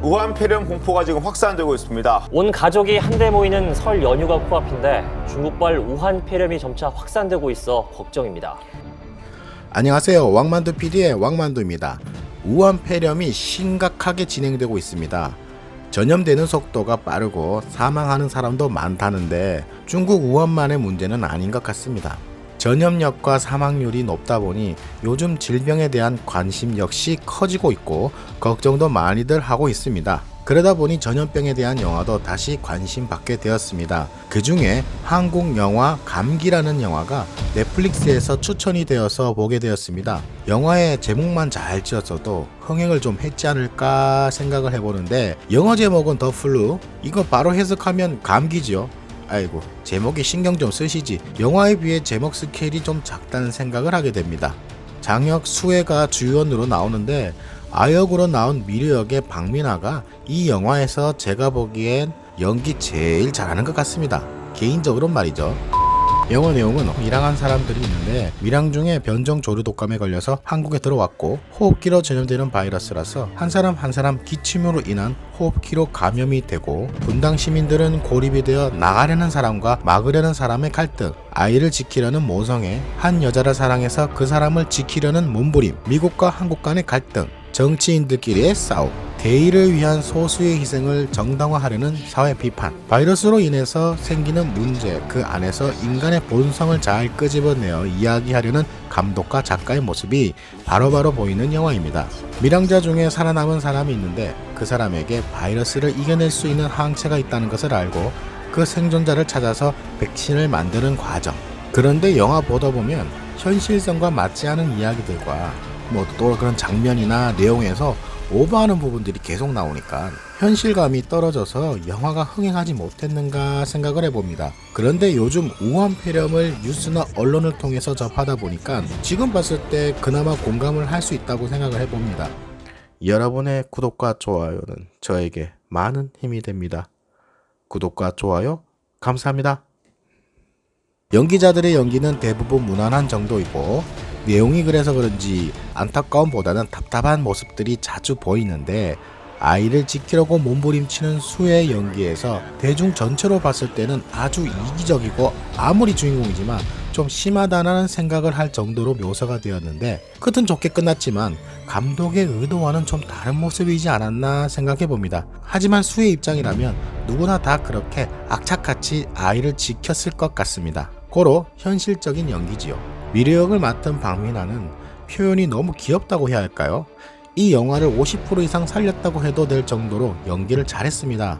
우한 폐렴 공포가 지금 확산되고 있습니다. 온 가족이 한데 모이는 설 연휴가 코앞인데 중국발 우한 폐렴이 점차 확산되고 있어 걱정입니다. 안녕하세요. 왕만두 PD의 왕만두입니다. 우한 폐렴이 심각하게 진행되고 있습니다. 전염되는 속도가 빠르고 사망하는 사람도 많다는데 중국 우한만의 문제는 아닌 것 같습니다. 전염력과 사망률이 높다 보니 요즘 질병에 대한 관심 역시 커지고 있고 걱정도 많이들 하고 있습니다. 그러다 보니 전염병에 대한 영화도 다시 관심 받게 되었습니다. 그 중에 한국 영화 감기라는 영화가 넷플릭스에서 추천이 되어서 보게 되었습니다. 영화의 제목만 잘 지었어도 흥행을 좀 했지 않을까 생각을 해보는데 영어 제목은 더 플루 이거 바로 해석하면 감기죠. 아이고 제목에 신경 좀 쓰시지 영화에 비해 제목 스케일이 좀 작다는 생각을 하게 됩니다. 장혁 수혜가 주연으로 나오는데 아역으로 나온 미르 역의 박민아가 이 영화에서 제가 보기엔 연기 제일 잘하는 것 같습니다. 개인적으로 말이죠. 영화 내용은 밀항한 사람들이 있는데 밀항 중에 변종 조류 독감에 걸려서 한국에 들어왔고 호흡기로 전염되는 바이러스라서 한 사람 한 사람 기침으로 인한 호흡기로 감염이 되고 분당 시민들은 고립이 되어 나가려는 사람과 막으려는 사람의 갈등 아이를 지키려는 모성애 한 여자를 사랑해서 그 사람을 지키려는 몸부림 미국과 한국 간의 갈등 정치인들끼리의 싸움 대의를 위한 소수의 희생을 정당화하려는 사회 비판, 바이러스로 인해서 생기는 문제, 그 안에서 인간의 본성을 잘 끄집어내어 이야기하려는 감독과 작가의 모습이 바로 바로 보이는 영화입니다. 밀항자 중에 살아남은 사람이 있는데 그 사람에게 바이러스를 이겨낼 수 있는 항체가 있다는 것을 알고 그 생존자를 찾아서 백신을 만드는 과정. 그런데 영화 보다 보면 현실성과 맞지 않은 이야기들과 뭐 또 그런 장면이나 내용에서 오버하는 부분들이 계속 나오니까 현실감이 떨어져서 영화가 흥행하지 못했는가 생각을 해봅니다. 그런데 요즘 우한 폐렴을 뉴스나 언론을 통해서 접하다 보니까 지금 봤을 때 그나마 공감을 할 수 있다고 생각을 해봅니다. 여러분의 구독과 좋아요는 저에게 많은 힘이 됩니다. 구독과 좋아요 감사합니다. 연기자들의 연기는 대부분 무난한 정도이고 내용이 그래서 그런지 안타까움보다는 답답한 모습들이 자주 보이는데 아이를 지키려고 몸부림치는 수의 연기에서 대중 전체로 봤을 때는 아주 이기적이고 아무리 주인공이지만 좀 심하다는 생각을 할 정도로 묘사가 되었는데 끝은 좋게 끝났지만 감독의 의도와는 좀 다른 모습이지 않았나 생각해 봅니다. 하지만 수의 입장이라면 누구나 다 그렇게 악착같이 아이를 지켰을 것 같습니다. 고로 현실적인 연기지요. 미래 역을 맡은 박민아는 표현이 너무 귀엽다고 해야 할까요? 이 영화를 50% 이상 살렸다고 해도 될 정도로 연기를 잘했습니다.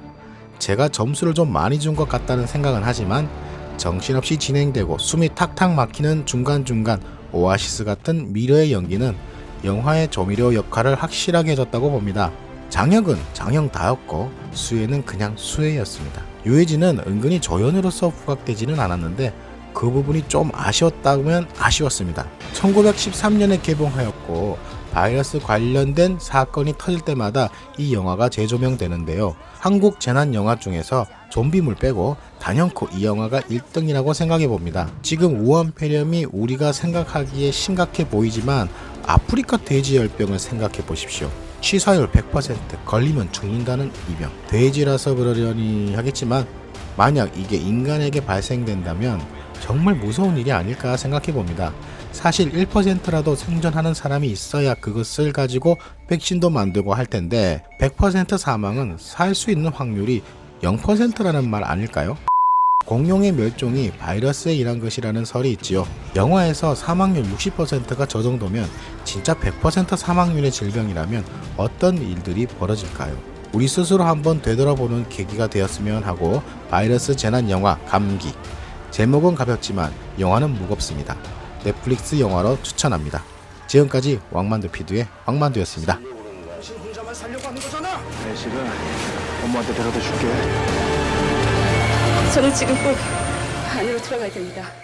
제가 점수를 좀 많이 준 것 같다는 생각은 하지만 정신없이 진행되고 숨이 탁탁 막히는 중간중간 오아시스 같은 미래의 연기는 영화의 조미료 역할을 확실하게 해줬다고 봅니다. 장혁은 장형다였고 수혜는 그냥 수혜였습니다. 유해진은 은근히 조연으로서 부각되지는 않았는데 그 부분이 좀 아쉬웠다면 아쉬웠습니다. 1913년에 개봉하였고 바이러스 관련된 사건이 터질 때마다 이 영화가 재조명되는데요. 한국 재난 영화 중에서 좀비물 빼고 단연코 이 영화가 1등이라고 생각해 봅니다. 지금 우한 폐렴이 우리가 생각하기에 심각해 보이지만 아프리카 돼지열병을 생각해 보십시오. 치사율 100% 걸리면 죽는다는 이병. 돼지라서 그러려니 하겠지만 만약 이게 인간에게 발생된다면 정말 무서운 일이 아닐까 생각해 봅니다. 사실 1%라도 생존하는 사람이 있어야 그것을 가지고 백신도 만들고 할 텐데 100% 사망은 살 수 있는 확률이 0%라는 말 아닐까요? 공룡의 멸종이 바이러스에 의한 것이라는 설이 있지요. 영화에서 사망률 60%가 저 정도면 진짜 100% 사망률의 질병이라면 어떤 일들이 벌어질까요? 우리 스스로 한번 되돌아보는 계기가 되었으면 하고 바이러스 재난 영화 감기 제목은 가볍지만 영화는 무겁습니다. 넷플릭스 영화로 추천합니다. 지금까지 왕만두 피드의 왕만두였습니다. 내 실은 엄마한테 데려다 줄게. 저는 지금 꼭 안으로 들어가야 됩니다.